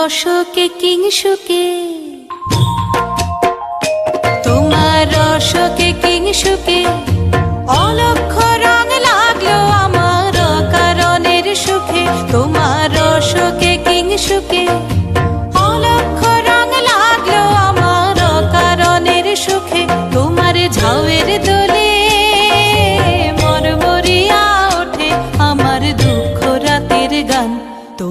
রসকে কিংসুকে তোমার রসকে কিংসুকে অলক্ষ রং লাগল আমার কারণের সুখে। তোমার রসকে কিংসুকে অলক্ষ রং লাগল আমার কারণের সুখে। তোমার ঝাউয়ের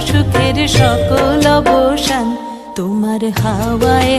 সুখের সকল অবসান তোমার হাওয়ায়